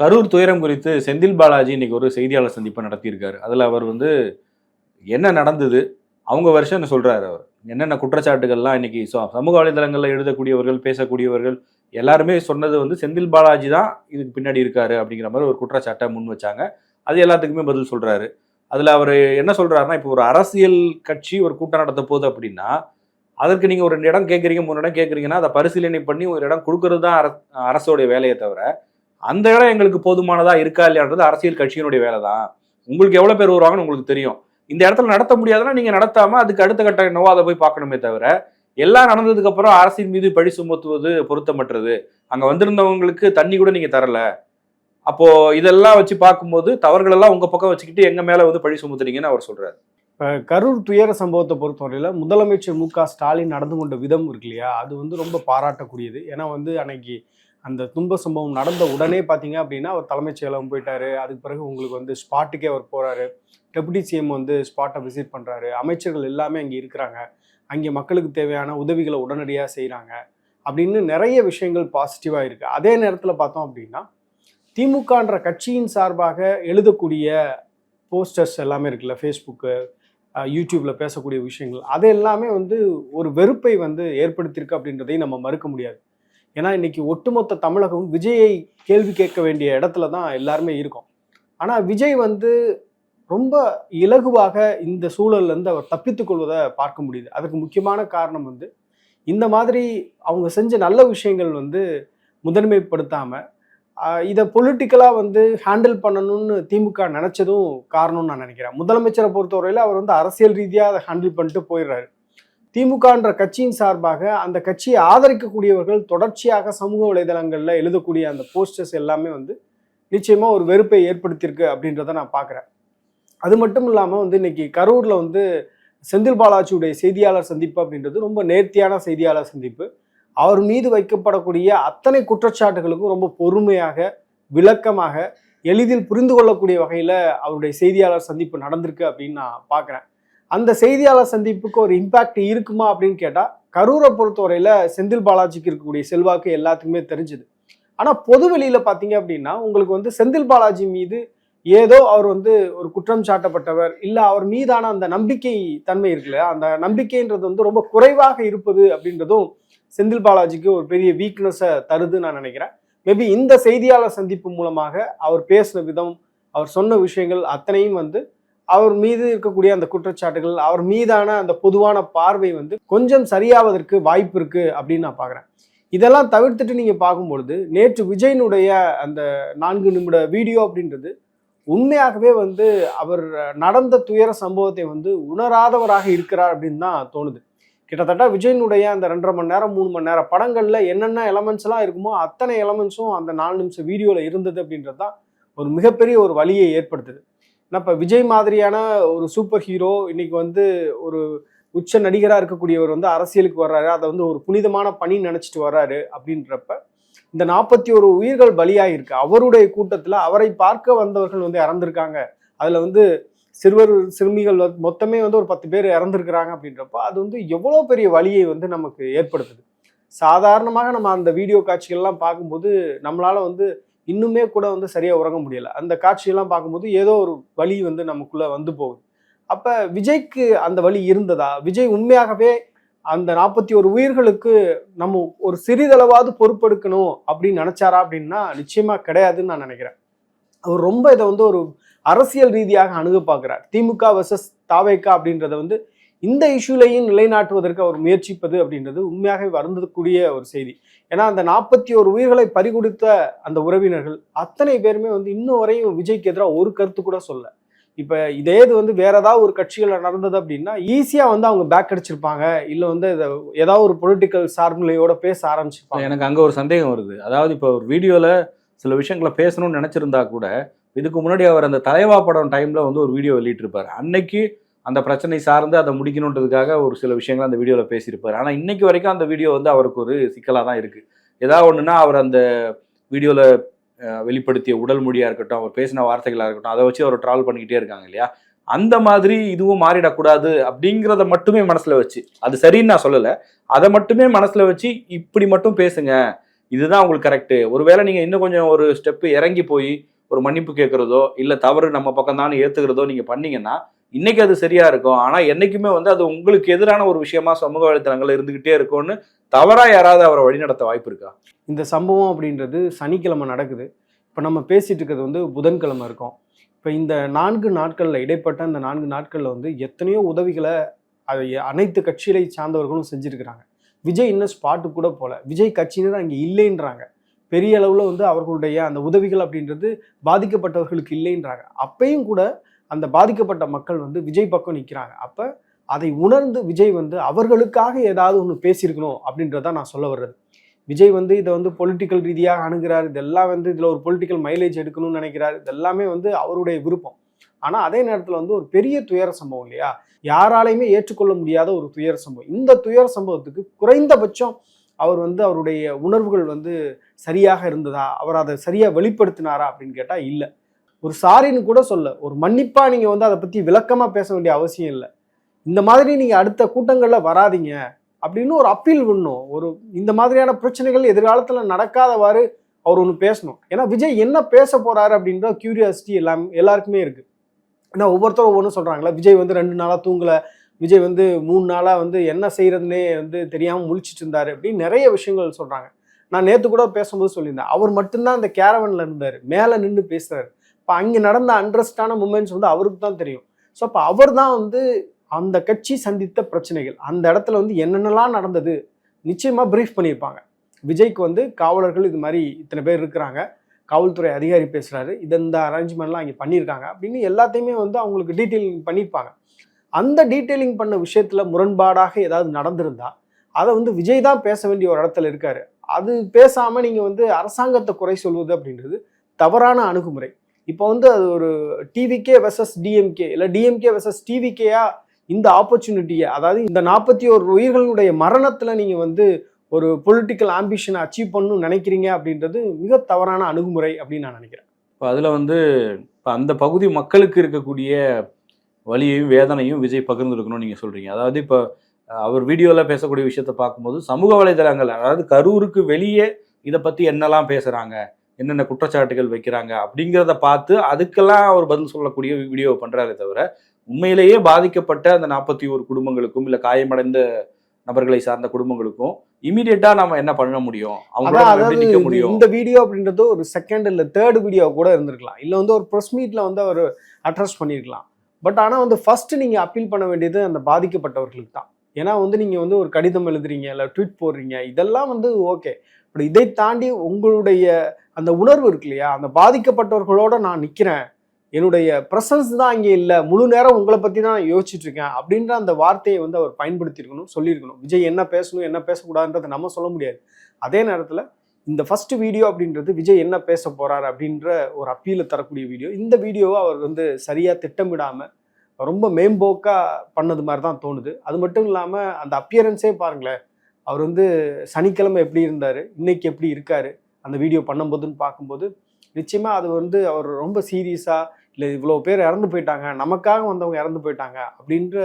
கரூர் துயரம் குறித்து செந்தில் பாலாஜி இன்னைக்கு ஒரு செய்தியாளர் சந்திப்பை நடத்தியிருக்காரு. அதில் அவர் வந்து என்ன நடந்தது? அவங்க வருஷம் சொல்கிறாரு அவர். என்னென்ன குற்றச்சாட்டுகள்லாம் இன்னைக்கு ச- சமூக வலைதளங்களில் எழுதக்கூடியவர்கள் பேசக்கூடியவர்கள் எல்லாருமே சொன்னது வந்து செந்தில் பாலாஜி தான் இதுக்கு பின்னாடி இருக்காரு அப்படிங்கிற மாதிரி ஒரு குற்றச்சாட்டை முன் வச்சாங்க. அது எல்லாத்துக்குமே பதில் சொல்கிறாரு அதில் அவர் என்ன சொல்கிறாருன்னா இப்போ ஒரு அரசியல் கட்சி ஒரு கூட்டம் நடத்த போகுது அப்படின்னா அதற்கு நீங்கள் ஒரு இடம் கேட்குறீங்க மூணு இடம் கேட்குறீங்கன்னா அதை பரிசீலனை பண்ணி ஒரு இடம் கொடுக்கறது தான் அரசோடைய வேலையை தவிர அந்த இடம் எங்களுக்கு போதுமானதா இருக்கா இல்லையான்றது அரசியல் கட்சியினுடைய வேலை தான் உங்களுக்கு எவ்வளோ பேர் வருவாங்கன்னு உங்களுக்கு தெரியும். இந்த இடத்துல நடத்த முடியாதுன்னா நீங்கள் நடத்தாம அதுக்கு அடுத்த கட்டம் என்னவோ அதை போய் பார்க்கணுமே தவிர எல்லாம் நடந்ததுக்கு அப்புறம் அரசின் மீது பழி சுமத்துவது பொருத்தமற்றது. அங்க வந்திருந்தவங்களுக்கு தண்ணி கூட நீங்க தரல. அப்போ இதெல்லாம் வச்சு பார்க்கும்போது தவறுகளெல்லாம் உங்க பக்கம் வச்சுக்கிட்டு எங்க மேல வந்து பழி சுமத்துறீங்கன்னு அவர் சொல்றாரு. கரூர் துயர சம்பவத்தை பொறுத்தவரையில் முதலமைச்சர் மு க ஸ்டாலின் நடந்து கொண்ட விதம் இருக்கு இல்லையா? அது வந்து ரொம்ப பாராட்டக்கூடியது. ஏன்னா வந்து அன்னைக்கு அந்த துன்ப சம்பவம் நடந்த உடனே பார்த்தீங்க அப்படின்னா அவர் தலைமைச் செயலகம் போயிட்டாரு. அதுக்கு பிறகு உங்களுக்கு வந்து ஸ்பாட்டுக்கே அவர் போகிறாரு டெபுட்டி சிஎம் வந்து ஸ்பாட்டை விசிட் பண்ணுறாரு அமைச்சர்கள் எல்லாமே அங்கே இருக்கிறாங்க. அங்கே மக்களுக்கு தேவையான உதவிகளை உடனடியாக செய்கிறாங்க அப்படின்னு நிறைய விஷயங்கள் பாசிட்டிவாக இருக்குது அதே நேரத்தில் பார்த்தோம் அப்படின்னா திமுகன்ற கட்சியின் சார்பாக எழுதக்கூடிய போஸ்டர்ஸ் எல்லாமே இருக்குல்ல ஃபேஸ்புக்கு யூடியூப்பில் பேசக்கூடிய விஷயங்கள். அது எல்லாமே வந்து ஒரு வெறுப்பை வந்து ஏற்படுத்தியிருக்கு அப்படின்றதையும் நம்ம மறுக்க முடியாது. ஏன்னா இன்னைக்கு ஒட்டுமொத்த தமிழகம் விஜயை கேள்வி கேட்க வேண்டிய இடத்துல தான் எல்லாருமே இருக்கும். ஆனால் விஜய் வந்து ரொம்ப இலகுவாக இந்த சூழல்லேருந்து அவர் தப்பித்துக்கொள்வதை பார்க்க முடியுது. அதுக்கு முக்கியமான காரணம் வந்து இந்த மாதிரி அவங்க செஞ்ச நல்ல விஷயங்கள் வந்து முதன்மைப்படுத்தாமல் இதை பொலிட்டிக்கலாக வந்து ஹேண்டில் பண்ணணும்னு திமுக நினச்சதும் காரணம்னு நான் நினைக்கிறேன். முதலமைச்சரை பொறுத்தவரையில் அவர் வந்து அரசியல் ரீதியாக அதை ஹேண்டில் பண்ணிட்டு போயிடுறாரு. திமுகன்ற கட்சியின் சார்பாக அந்த கட்சியை ஆதரிக்கக்கூடியவர்கள் தொடர்ச்சியாக சமூக வலைதளங்களில் எழுதக்கூடிய அந்த போஸ்டர்ஸ் எல்லாமே வந்து நிச்சயமாக ஒரு வெறுப்பை ஏற்படுத்தியிருக்கு அப்படின்றத நான் பார்க்குறேன். அது மட்டும் இல்லாமல் வந்து இன்னைக்கு கரூரில் வந்து செந்தில் பாலாஜியுடைய செய்தியாளர் சந்திப்பு அப்படின்றது ரொம்ப நேர்த்தியான செய்தியாளர் சந்திப்பு. அவர் மீது வைக்கப்படக்கூடிய அத்தனை குற்றச்சாட்டுகளுக்கும் ரொம்ப பொறுமையாக விளக்கமாக எளிதில் புரிந்து கொள்ளக்கூடிய வகையில் அவருடைய செய்தியாளர் சந்திப்பு நடந்திருக்கு அப்படின்னு நான் பார்க்குறேன். அந்த செய்தியாளர் சந்திப்புக்கு ஒரு இம்பாக்ட் இருக்குமா அப்படின்னு கேட்டால் கரூரை பொறுத்தவரையில் செந்தில் பாலாஜிக்கு இருக்கக்கூடிய செல்வாக்கு எல்லாத்துக்குமே தெரிஞ்சுது. ஆனால் பொது வெளியில் பார்த்தீங்க அப்படின்னா உங்களுக்கு வந்து செந்தில் பாலாஜி மீது ஏதோ அவர் வந்து ஒரு குற்றம் சாட்டப்பட்டவர் இல்லை அவர் மீதான அந்த நம்பிக்கை தன்மை இருக்குல்ல அந்த நம்பிக்கைன்றது வந்து ரொம்ப குறைவாக இருப்பது அப்படின்றதும் செந்தில் பாலாஜிக்கு ஒரு பெரிய வீக்னஸை தருதுன்னு நான் நினைக்கிறேன். மேபி இந்த செய்தியாளர் சந்திப்பு மூலமாக அவர் பேசின விதம் அவர் சொன்ன விஷயங்கள் அத்தனையும் வந்து அவர் மீது இருக்கக்கூடிய அந்த குற்றச்சாட்டுகள் அவர் மீதான அந்த பொதுவான பார்வை வந்து கொஞ்சம் சரியாவதற்கு வாய்ப்பு இருக்கு அப்படின்னு நான் பார்க்குறேன் இதெல்லாம் தவிர்த்துட்டு நீங்க பார்க்கும்பொழுது நேற்று விஜயனுடைய அந்த நான்கு நிமிட வீடியோ அப்படின்றது உண்மையாகவே வந்து அவர் நடந்த துயர சம்பவத்தை வந்து உணராதவராக இருக்கிறார் அப்படின்னு தான் தோணுது. கிட்டத்தட்ட விஜயனுடைய அந்த ரெண்டரை மணி நேரம் மூணு மணி நேரம் படங்களில் என்னென்ன எலமெண்ட்ஸ்லாம் இருக்குமோ அத்தனை எலமெண்ட்ஸும் அந்த நாலு நிமிஷம் வீடியோவில் இருந்தது அப்படின்றது தான் ஒரு மிகப்பெரிய ஒரு வழியை ஏற்படுத்துது. இப்போ விஜய் மாதிரியான ஒரு சூப்பர் ஹீரோ இன்னைக்கு வந்து ஒரு உச்ச நடிகராக இருக்கக்கூடியவர் வந்து அரசியலுக்கு வர்றாரு. அதை வந்து ஒரு புனிதமான பணி நினைச்சிட்டு வர்றாரு அப்படின்றப்ப இந்த நாற்பத்தி ஒரு உயிர்கள் பலியாகிருக்கு அவருடைய கூட்டத்தில் அவரை பார்க்க வந்தவர்கள் வந்து இறந்துருக்காங்க. அதில் வந்து சிறுவர் சிறுமிகள் மொத்தமே வந்து ஒரு பத்து பேர் இறந்துருக்குறாங்க அப்படின்றப்ப அது வந்து எவ்வளோ பெரிய வழியை வந்து நமக்கு ஏற்படுத்துது. சாதாரணமாக நம்ம அந்த வீடியோ காட்சிகள்லாம் பார்க்கும்போது நம்மளால் வந்து இன்னுமே கூட வந்து சரியாக உறங்க முடியலை. அந்த காட்சியெல்லாம் பார்க்கும்போது ஏதோ ஒரு வழி வந்து நமக்குள்ளே வந்து போகுது. அப்போ விஜய்க்கு அந்த வழி இருந்ததா? விஜய் உண்மையாகவே அந்த நாற்பத்தி ஒரு உயிர்களுக்கு நம்ம ஒரு சிறிதளவாவது பொறுப்பெடுக்கணும் அப்படின்னு நினச்சாரா அப்படின்னா நிச்சயமாக கிடையாதுன்னு நான் நினைக்கிறேன். அவர் ரொம்ப இதை வந்து ஒரு அரசியல் ரீதியாக அணுக பார்க்குறார். திமுக வர்சஸ் தாவேக்கா அப்படின்றத வந்து இந்த இஷ்யூலையும் நிலைநாட்டுவதற்கு அவர் முயற்சிப்பது அப்படின்றது உண்மையாகவே வருந்தக்கூடிய ஒரு செய்தி. ஏன்னா அந்த நாற்பத்தி ஒரு உயிர்களை பறிகொடுத்த அந்த உறவினர்கள் அத்தனை பேருமே வந்து இன்னும் வரையும் விஜய்க்கு எதிராக ஒரு கருத்து கூட சொல்ல. இப்போ இதே இது வந்து வேற ஏதாவது ஒரு கட்சிகளில் நடந்தது அப்படின்னா ஈஸியாக வந்து அவங்க பேக் அடிச்சிருப்பாங்க. இல்லை வந்து இதை ஏதாவது ஒரு பொலிட்டிக்கல் சார்புநிலையோட பேச ஆரம்பிச்சிருப்பாங்க. எனக்கு அங்கே ஒரு சந்தேகம் வருது. அதாவது இப்போ ஒரு வீடியோவில் சில விஷயங்களை பேசணும்னு நினச்சிருந்தா கூட இதுக்கு முன்னாடி அவர் அந்த தலைவா படம் டைமில் வந்து ஒரு வீடியோ வெளியிட்டிருப்பார். அன்னைக்கு அந்த பிரச்சனை சார்ந்து அதை முடிக்கணுன்றதுக்காக ஒரு சில விஷயங்கள் அந்த வீடியோவில் பேசியிருப்பார். ஆனால் இன்னைக்கு வரைக்கும் அந்த வீடியோ வந்து அவருக்கு ஒரு சிக்கலாக தான் இருக்குது ஏதாவது ஒன்றுனா அவர் அந்த வீடியோவில் வெளிப்படுத்திய உடல் மொழியாக இருக்கட்டும் அவர் பேசின வார்த்தைகளாக இருக்கட்டும் அதை வச்சு அவர் ட்ராவல் பண்ணிக்கிட்டே இருக்காங்க இல்லையா? அந்த மாதிரி இதுவும் மாறிடக்கூடாது அப்படிங்கிறத மட்டுமே மனசில் வச்சு அது சரின்னு நான் சொல்லலை அதை மட்டுமே மனசில் வச்சு இப்படி மட்டும் பேசுங்க. இதுதான் உங்களுக்கு கரெக்டு ஒருவேளை நீங்கள் இன்னும் கொஞ்சம் ஒரு ஸ்டெப்பு இறங்கி போய் ஒரு மன்னிப்பு கேட்குறதோ இல்லை தவறு நம்ம பக்கம் தான் ஏற்றுக்கிறதோ நீங்கள் பண்ணீங்கன்னா இன்னைக்கு அது சரியா இருக்கும். ஆனா என்னைக்குமே வந்து அது உங்களுக்கு எதிரான ஒரு விஷயமா சமூக வலைத்தளங்கள் இருந்துகிட்டே இருக்கும்னு தவறா யாராவது அவரை வழிநடத்த வாய்ப்பு இருக்கா? இந்த சம்பவம் அப்படின்றது சனிக்கிழமை நடக்குது. இப்போ நம்ம பேசிட்டு இருக்கிறது வந்து புதன்கிழமை இருக்கும். இப்போ இந்த நான்கு நாட்களில் இடைப்பட்ட இந்த நான்கு நாட்களில் வந்து எத்தனையோ உதவிகளை அதை அனைத்து கட்சிகளை சார்ந்தவர்களும் செஞ்சுருக்கிறாங்க. விஜய் இன்னும் ஸ்பாட்டு கூட போல. விஜய் கட்சியினர் அங்கே இல்லைன்றாங்க. பெரிய அளவில் வந்து அவர்களுடைய அந்த உதவிகள் அப்படின்றது பாதிக்கப்பட்டவர்களுக்கு இல்லைன்றாங்க. அப்பையும் கூட அந்த பாதிக்கப்பட்ட மக்கள் வந்து விஜய் பக்கம் நிற்கிறாங்க அப்போ அதை உணர்ந்து விஜய் வந்து அவர்களுக்காக ஏதாவது ஒன்று பேசியிருக்கணும் அப்படின்றத நான் சொல்ல வர்றது. விஜய் வந்து இதை வந்து பொலிட்டிக்கல் ரீதியாக அணுகிறார். இதெல்லாம் வந்து இதில் ஒரு பொலிட்டிக்கல் மைலேஜ் எடுக்கணும்னு நினைக்கிறார். இதெல்லாமே வந்து அவருடைய விருப்பம். ஆனால் அதே நேரத்தில் வந்து ஒரு பெரிய துயர சம்பவம் இல்லையா? யாராலையுமே ஏற்றுக்கொள்ள முடியாத ஒரு துயர சம்பவம். இந்த துயர சம்பவத்துக்கு குறைந்தபட்சம் அவர் வந்து அவருடைய உணர்வுகள் வந்து சரியாக இருந்ததா? அவர் அதை சரியாக வெளிப்படுத்தினாரா அப்படின்னு கேட்டால் இல்லை. ஒரு சாரின்னு கூட சொல்ல ஒரு மன்னிப்பாக நீங்கள் வந்து அதை பற்றி விளக்கமாக பேச வேண்டிய அவசியம் இல்லை. இந்த மாதிரி நீங்கள் அடுத்த கூட்டங்களில் வராதீங்க அப்படின்னு ஒரு அப்பீல் பண்ணும் ஒரு இந்த மாதிரியான பிரச்சனைகள் எதிர்காலத்தில் நடக்காதவாறு அவர் ஒன்று பேசணும். ஏன்னா விஜய் என்ன பேச போகிறாரு அப்படின்ற கியூரியாசிட்டி எல்லாம் எல்லாருக்குமே இருக்குது ஏன்னா ஒவ்வொருத்தரும் ஒவ்வொன்றும் சொல்கிறாங்களா விஜய் வந்து ரெண்டு நாளாக தூங்கல விஜய் வந்து மூணு நாளாக வந்து என்ன செய்கிறதுனே வந்து தெரியாமல் முழிச்சிட்டு இருந்தார் அப்படின்னு நிறைய விஷயங்கள் சொல்கிறாங்க நான் நேற்று கூட பேசும்போது சொல்லியிருந்தேன். அவர் மட்டும்தான் அந்த கேரவனில் இருந்தார். மேலே நின்று பேசுகிறார் இப்போ அங்கே நடந்த அண்ட்ரஸ்டான மூமெண்ட்ஸ் வந்து அவருக்கு தான் தெரியும். ஸோ அப்போ அவர் தான் வந்து அந்த கட்சி சந்தித்த பிரச்சனைகள். அந்த இடத்துல வந்து என்னென்னலாம் நடந்தது நிச்சயமாக ப்ரீஃப் பண்ணியிருப்பாங்க. விஜய்க்கு வந்து காவலர்கள் இது மாதிரி இத்தனை பேர் இருக்கிறாங்க. காவல்துறை அதிகாரி பேசுகிறாரு இது இந்த அரேஞ்ச்மெண்ட்லாம் அங்கே பண்ணியிருக்காங்க அப்படின்னு எல்லாத்தையுமே வந்து அவங்களுக்கு டீட்டெயிலிங் பண்ணியிருப்பாங்க. அந்த டீட்டெயிலிங் பண்ண விஷயத்தில் முரண்பாடாக ஏதாவது நடந்திருந்தா அதை வந்து விஜய் தான் பேச வேண்டிய ஒரு இடத்துல இருக்காரு. அது பேசாமல் நீங்கள் வந்து அரசாங்கத்தை குறை சொல்வது அப்படின்றது தவறான அணுகுமுறை. இப்போ வந்து அது ஒரு டிவிகே வெர்சஸ் டிஎம்கே இல்லை டிஎம்கே வெர்சஸ் டிவிகேயா இந்த ஆப்பர்ச்சுனிட்டியை அதாவது இந்த நாற்பத்தி ஒரு உயிர்களுடைய மரணத்தில் நீங்கள் வந்து ஒரு பொலிட்டிக்கல் ஆம்பிஷனை அச்சீவ் பண்ணணும்னு நினைக்கிறீங்க அப்படின்றது மிக தவறான அணுகுமுறை அப்படின்னு நான் நினைக்கிறேன். இப்போ அதில் வந்து இப்போ அந்த பகுதி மக்களுக்கு இருக்கக்கூடிய வலியையும் வேதனையும் விஜய் பகிர்ந்துருக்கணும்னு நீங்கள் சொல்கிறீங்க அதாவது இப்போ அவர் வீடியோவில் பேசக்கூடிய விஷயத்தை பார்க்கும்போது சமூக வலைதளங்கள் அதாவது கரூருக்கு வெளியே இதை பற்றி என்னெல்லாம் பேசுகிறாங்க என்னென்ன குற்றச்சாட்டுகள் வைக்கிறாங்க அப்படிங்கிறத பார்த்து அதுக்கெல்லாம் அவர் பதில் சொல்லக்கூடிய வீடியோ பண்ணுறாரே தவிர உண்மையிலேயே பாதிக்கப்பட்ட அந்த நாற்பத்தி ஒரு குடும்பங்களுக்கும் இல்லை காயமடைந்த நபர்களை சார்ந்த குடும்பங்களுக்கும் இமீடியட்டா நம்ம என்ன பண்ண முடியும்? இது- முடியும்? இந்த வீடியோ அப்படின்றது ஒரு செகண்ட் இல்லை தேர்ட் வீடியோ கூட இருந்திருக்கலாம். இல்லை வந்து ஒரு ப்ரெஸ் மீட்ல வந்து அவர் அட்ரஸ் பண்ணியிருக்கலாம் பட் ஆனால் வந்து ஃபர்ஸ்ட் நீங்கள் அப்பீல் பண்ண வேண்டியது அந்த பாதிக்கப்பட்டவர்களுக்கு தான். ஏன்னா வந்து நீங்கள் வந்து ஒரு கடிதம் எழுதுறீங்க இல்லை ட்வீட் போடுறீங்க இதெல்லாம் வந்து ஓகே. பட் இதை தாண்டி உங்களுடைய அந்த உணர்வு இருக்கு இல்லையா? அந்த பாதிக்கப்பட்டவர்களோட நான் நிற்கிறேன் என்னுடைய ப்ரெசன்ஸ் தான் இங்கே இல்லை. முழு நேரம் உங்களை பற்றி தான் நான் யோசிச்சுட்டு இருக்கேன். அப்படின்ற அந்த வார்த்தையை வந்து அவர் பயன்படுத்தியிருக்கணும் சொல்லியிருக்கணும். விஜய் என்ன பேசணும் என்ன பேசக்கூடாதுன்றதை நம்ம சொல்ல முடியாது. அதே நேரத்தில் இந்த ஃபர்ஸ்ட் வீடியோ அப்படின்றது விஜய் என்ன பேச போகிறார் அப்படின்ற ஒரு அப்பீலை தரக்கூடிய வீடியோ இந்த வீடியோவை அவர் வந்து சரியாக திட்டமிடாமல் ரொம்ப மேம்போக்காக பண்ணது மாதிரி தான் தோணுது. அது மட்டும் இல்லாமல் அந்த அப்பியரன்ஸே பாருங்களேன். அவர் வந்து சனிக்கிழமை எப்படி இருந்தார் இன்னைக்கு எப்படி இருக்கார் அந்த வீடியோ பண்ணும்போதுன்னு பார்க்கும்போது நிச்சயமாக அது வந்து அவர் ரொம்ப சீரியஸாக இல்லை இவ்வளோ பேர் இறந்து போயிட்டாங்க நமக்காக வந்தவங்க இறந்து போயிட்டாங்க அப்படின்ற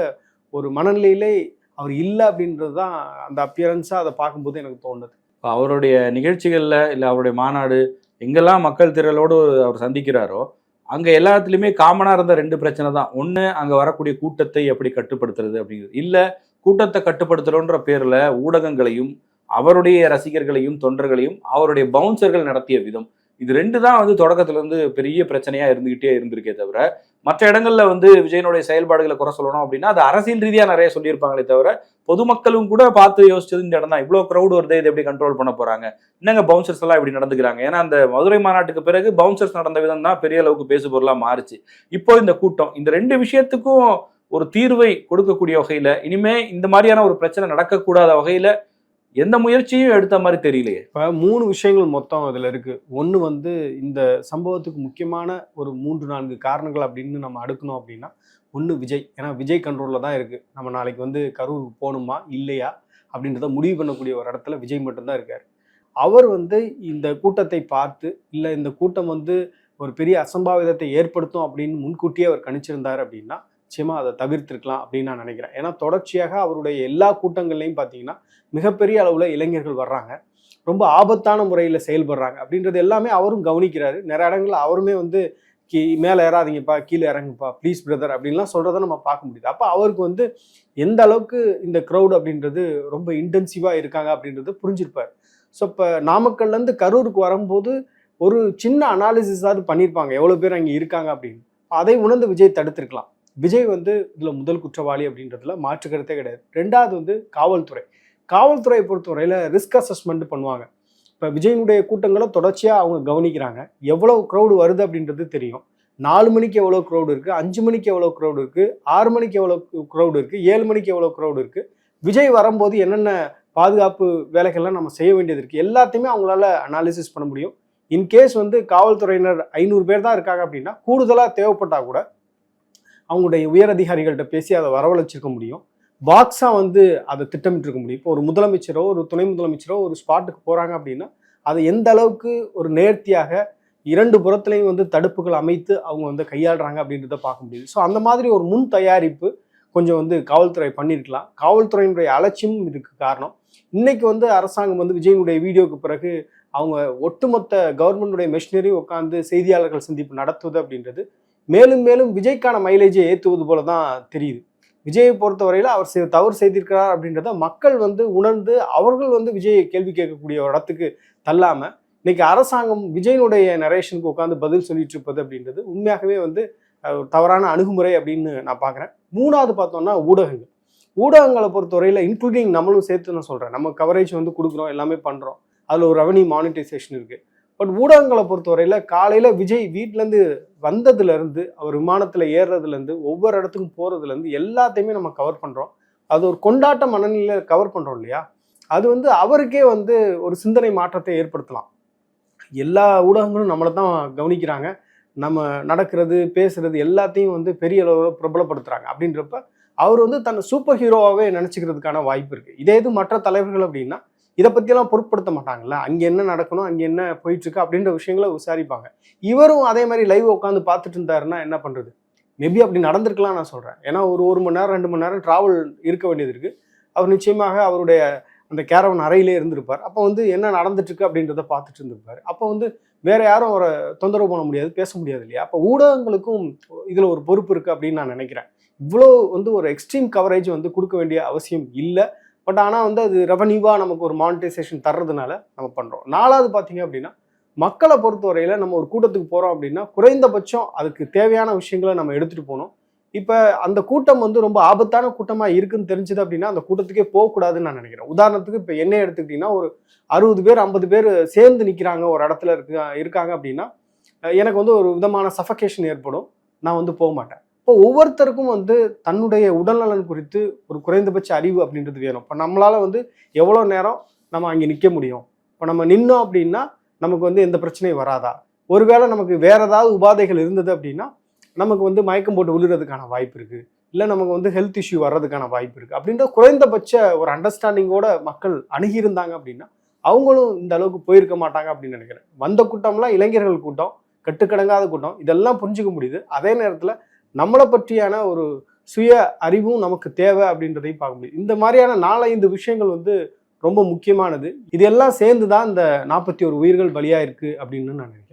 ஒரு மனநிலையிலே அவர் இல்லை அப்படின்றது தான் அந்த அப்பியரன்ஸாக அதை பார்க்கும்போது எனக்கு தோணுது. அவருடைய நிகழ்ச்சிகளில் இல்லை அவருடைய மாநாடு எங்கெல்லாம் மக்கள் திரளோடு அவர் சந்திக்கிறாரோ அங்கே எல்லாத்துலேயுமே காமனாக இருந்த ரெண்டு பிரச்சனை தான். ஒன்று அங்கே வரக்கூடிய கூட்டத்தை எப்படி கட்டுப்படுத்துறது அப்படிங்கிறது. இல்லை கூட்டத்தை கட்டுப்படுத்துறோன்ற பேரில் ஊடகங்களையும் அவருடைய ரசிகர்களையும் தொண்டர்களையும் அவருடைய பவுன்சர்கள் நடத்திய விதம். இது ரெண்டு தான் வந்து தொடக்கத்துலேருந்து பெரிய பிரச்சனையாக இருந்துக்கிட்டே இருந்திருக்கே தவிர மற்ற இடங்கள்ல வந்து விஜயனுடைய செயல்பாடுகளை குறை சொல்லணும் அப்படின்னா அது அரசியல் ரீதியா நிறைய சொல்லியிருப்பாங்களே தவிர பொதுமக்களும் கூட பார்த்து யோசிச்சது இந்த இடம் தான். இவ்வளவு க்ரௌட் வருது இதை எப்படி கண்ட்ரோல் பண்ண போறாங்க? என்னங்க பவுன்சர்ஸ் எல்லாம் இப்படி நடந்துக்கிறாங்க? ஏன்னா அந்த மதுரை மாநாட்டுக்கு பிறகு பவுன்சர்ஸ் நடந்த விதம் தான் பெரிய அளவுக்கு பேசு பொருளா மாறுச்சு. இப்போ இந்த கூட்டம் இந்த ரெண்டு விஷயத்துக்கும் ஒரு தீர்வை கொடுக்கக்கூடிய வகையில இனிமே இந்த மாதிரியான ஒரு பிரச்சனை நடக்கக்கூடாத வகையில எந்த முயற்சியும் எடுத்த மாதிரி தெரியலையே. இப்போ மூணு விஷயங்கள் மொத்தம் இதில் இருக்குது ஒன்று வந்து இந்த சம்பவத்துக்கு முக்கியமான ஒரு மூன்று நான்கு காரணங்கள் அப்படின்னு நம்ம அடுக்கணும் அப்படின்னா ஒன்று விஜய். ஏன்னா விஜய் கண்ட்ரோலில் தான் இருக்குது நம்ம நாளைக்கு வந்து கரூருக்கு போகணுமா? இல்லையா? அப்படின்றத முடிவு பண்ணக்கூடிய ஒரு இடத்துல விஜய் மட்டும்தான் இருக்கார். அவர் வந்து இந்த கூட்டத்தை பார்த்து இல்லை இந்த கூட்டம் வந்து ஒரு பெரிய அசம்பாவிதத்தை ஏற்படுத்தும் அப்படின்னு முன்கூட்டியே அவர் கணிச்சிருந்தார் அப்படின்னா நிச்சயமாக அதை தவிர்த்திருக்கலாம் அப்படின்னு நான் நினைக்கிறேன். ஏன்னா தொடர்ச்சியாக அவருடைய எல்லா கூட்டங்கள்லையும் பார்த்தீங்கன்னா மிகப்பெரிய அளவில் இளைஞர்கள் வர்றாங்க. ரொம்ப ஆபத்தான முறையில் செயல்படுறாங்க. அப்படின்றது எல்லாமே அவரும் கவனிக்கிறாரு. நிறைய இடங்களில் அவருமே வந்து கீ மேலே ஏறாதீங்கப்பா கீழே இறங்குப்பா ப்ளீஸ் பிரதர் அப்படின்லாம் சொல்கிறத நம்ம பார்க்க முடியுது. அப்போ அவருக்கு வந்து எந்த அளவுக்கு இந்த க்ரௌட் அப்படின்றது ரொம்ப இன்டென்சிவாக இருக்காங்க அப்படின்றது புரிஞ்சிருப்பார். ஸோ இப்போ நாமக்கல்லேருந்து கரூருக்கு வரும்போது ஒரு சின்ன அனாலிசிஸாவது பண்ணியிருப்பாங்க எவ்வளோ பேர் அங்கே இருக்காங்க அப்படின்னு. அதை உணர்ந்து விஜய் தடுத்திருக்கலாம். விஜய் வந்து இதில் முதல் குற்றவாளி அப்படின்றதுல மாற்று கருத்தே கிடையாது. ரெண்டாவது வந்து காவல்துறை. காவல்துறையை பொறுத்தவரையில் ரிஸ்க் அசஸ்மெண்ட் பண்ணுவாங்க. இப்போ விஜயனுடைய கூட்டங்களை தொடர்ச்சியாக அவங்க கவனிக்கிறாங்க. எவ்வளோ க்ரௌடு வருது அப்படின்றது தெரியும். நாலு மணிக்கு எவ்வளோ க்ரௌடு இருக்குது அஞ்சு மணிக்கு எவ்வளோ க்ரௌடு இருக்குது ஆறு மணிக்கு எவ்வளோ க்ரௌடு இருக்குது ஏழு மணிக்கு எவ்வளோ க்ரௌடு இருக்குது விஜய் வரும்போது என்னென்ன பாதுகாப்பு வேலைகள்லாம் நம்ம செய்ய வேண்டியது இருக்குது எல்லாத்தையுமே அவங்களால அனாலிசிஸ் பண்ண முடியும். இன்கேஸ் வந்து காவல்துறையினர் ஐநூறு பேர் தான் இருக்காங்க அப்படின்னா கூடுதலாக தேவைப்பட்டால் கூட அவங்களுடைய உயர் அதிகாரிகள்கிட்ட பேசி அதை வரவழைச்சிருக்க முடியும். பாக்ஸாக வந்து அதை திட்டமிட்டிருக்க முடியும். இப்போ ஒரு முதலமைச்சரோ ஒரு துணை முதலமைச்சரோ ஒரு ஸ்பாட்டுக்கு போகிறாங்க அப்படின்னா அதை எந்த அளவுக்கு ஒரு நேர்த்தியாக இரண்டு புறத்துலையும் வந்து தடுப்புகள் அமைத்து அவங்க வந்து கையாளுறாங்க அப்படின்றத பார்க்க முடியுது. ஸோ அந்த மாதிரி ஒரு முன் தயாரிப்பு கொஞ்சம் வந்து காவல்துறை பண்ணியிருக்கலாம். காவல்துறையினுடைய அலட்சியமும் இதுக்கு காரணம். இன்னைக்கு வந்து அரசாங்கம் வந்து விஜயனுடைய வீடியோவுக்கு பிறகு அவங்க ஒட்டுமொத்த கவர்மெண்டுடைய மெஷினரி உட்காந்து செய்தியாளர்கள் சந்திப்பு நடத்துவது அப்படின்றது மேலும் மேலும் விஜய்க்கான மைலேஜை ஏற்றுவது போல தான் தெரியுது. விஜயை பொறுத்தவரையில் அவர் செ- தவறு செய்திருக்கிறார் அப்படின்றத மக்கள் வந்து உணர்ந்து அவர்கள் வந்து விஜயை கேள்வி கேட்கக்கூடிய ஒரு இடத்துக்கு தள்ளாமல் இன்னைக்கு அரசாங்கம் விஜயனுடைய நரேஷனுக்கு உட்காந்து பதில் சொல்லிட்டு இருப்பது அப்படின்றது உண்மையாகவே வந்து ஒரு தவறான அணுகுமுறை அப்படின்னு நான் பார்க்குறேன். மூணாவது பார்த்தோம்னா ஊடகங்கள். ஊடகங்களை பொறுத்தவரையில் இன்க்ளூடிங் நம்மளும் சேர்த்து நான் சொல்கிறேன் நம்ம கவரேஜ் வந்து கொடுக்குறோம் எல்லாமே பண்ணுறோம் அதில் ஒரு ரெவன்யூ மானிட்டைசேஷன் இருக்குது பட் ஊடகங்களை பொறுத்தவரையில் காலையில் விஜய் வீட்டிலேருந்து வந்ததுலேருந்து அவர் விமானத்தில் ஏறுறதுலேருந்து ஒவ்வொரு இடத்துக்கும் போகிறதுலேருந்து எல்லாத்தையுமே நம்ம கவர் பண்ணுறோம் அது ஒரு கொண்டாட்ட மனநிலையில் கவர் பண்ணுறோம் இல்லையா? அது வந்து அவருக்கே வந்து ஒரு சிந்தனை மாற்றத்தை ஏற்படுத்தலாம். எல்லா ஊடகங்களும் நம்மளை தான் கவனிக்கிறாங்க. நம்ம நடக்கிறது பேசுறது எல்லாத்தையும் வந்து பெரிய அளவில் பிரபலப்படுத்துகிறாங்க அப்படின்றப்ப அவர் வந்து தன்னை சூப்பர் ஹீரோவாகவே நினச்சிக்கிறதுக்கான வாய்ப்பு இருக்குது இதே இது மற்ற தலைவர்கள் அப்படின்னா இதை பற்றியெல்லாம் பொருட்படுத்த மாட்டாங்கல்ல? அங்கே என்ன நடக்கணும் அங்கே என்ன போயிட்டுருக்கு அப்படின்ற விஷயங்களை விசாரிப்பாங்க. இவரும் அதே மாதிரி லைவ் உட்காந்து பார்த்துட்டு இருந்தாருன்னா என்ன பண்ணுறது மேபி அப்படி நடந்திருக்கலாம் நான் சொல்கிறேன் ஏன்னா ஒரு ஒரு மணி நேரம் ரெண்டு மணி நேரம் ட்ராவல் இருக்க வேண்டியது இருக்குது அவர் நிச்சயமாக அவருடைய அந்த கேரவன் அறையிலே இருந்திருப்பார். அப்போ வந்து என்ன நடந்துட்டுருக்கு அப்படின்றத பார்த்துட்டு இருந்திருப்பார். அப்போ வந்து வேற யாரும் அவரை தொந்தரவு பண்ண முடியாது பேச முடியாது இல்லையா? அப்போ ஊடகங்களுக்கும் இதில் ஒரு பொறுப்பு இருக்குது அப்படின்னு நான் நினைக்கிறேன். இவ்வளோ வந்து ஒரு எக்ஸ்ட்ரீம் கவரேஜ் வந்து கொடுக்க வேண்டிய அவசியம் இல்லை. பட் ஆனால் வந்து அது ரெவன்யூவாக நமக்கு ஒரு மானிட்டைசேஷன் தர்றதுனால நம்ம பண்ணுறோம் நாலாவது பார்த்தீங்க அப்படின்னா மக்களை பொறுத்தவரையில் நம்ம ஒரு கூட்டத்துக்கு போகிறோம் அப்படின்னா குறைந்தபட்சம் அதுக்கு தேவையான விஷயங்களை நம்ம எடுத்துகிட்டு போகணும். இப்போ அந்த கூட்டம் வந்து ரொம்ப ஆபத்தான கூட்டமாக இருக்குன்னு தெரிஞ்சது அப்படின்னா அந்த கூட்டத்துக்கே போகக்கூடாதுன்னு நான் நினைக்கிறேன். உதாரணத்துக்கு இப்போ என்ன எடுத்துக்கிட்டிங்கன்னா ஒரு அறுபது பேர் ஐம்பது பேர் சேர்ந்து நிற்கிறாங்க ஒரு இடத்துல இருக்கு இருக்காங்க அப்படின்னா எனக்கு வந்து ஒரு விதமான சஃபகேஷன் ஏற்படும். நான் வந்து போக மாட்டேன். இப்போ ஒவ்வொருத்தருக்கும் வந்து தன்னுடைய உடல்நலன் குறித்து ஒரு குறைந்தபட்ச அறிவு அப்படின்றது வேணும். இப்போ நம்மளால் வந்து எவ்வளோ நேரம் நம்ம அங்கே நிற்க முடியும்? இப்போ நம்ம நின்னோம் அப்படின்னா நமக்கு வந்து எந்த பிரச்சனையும் வராதா? ஒருவேளை நமக்கு வேற ஏதாவது உபாதைகள் இருந்தது அப்படின்னா நமக்கு வந்து மயக்கம் போட்டு விழுறதுக்கான வாய்ப்பு இருக்குது இல்லை நமக்கு வந்து ஹெல்த் இஷ்யூ வர்றதுக்கான வாய்ப்பு இருக்குது அப்படின்ற குறைந்தபட்ச ஒரு அண்டர்ஸ்டாண்டிங்கோட மக்கள் அணுகியிருந்தாங்க அப்படின்னா அவங்களும் இந்த அளவுக்கு போயிருக்க மாட்டாங்க அப்படின்னு நினைக்கிறேன். வந்த கூட்டம்லாம் இளைஞர்கள் கூட்டம் கட்டுக்கடங்காத கூட்டம் இதெல்லாம் புரிஞ்சுக்க முடியுது. அதே நேரத்தில் நம்மளை பற்றியான ஒரு சுய அறிவும் நமக்கு தேவை அப்படின்றதையும் பார்க்க முடியும். இந்த மாதிரியான நாலஞ்சு விஷயங்கள் வந்து ரொம்ப முக்கியமானது. இது எல்லாம் சேர்ந்து தான் இந்த நாற்பத்தி ஒரு உயிர்கள் பலியாயிருக்கு அப்படின்னு நான் நினைக்கிறேன்.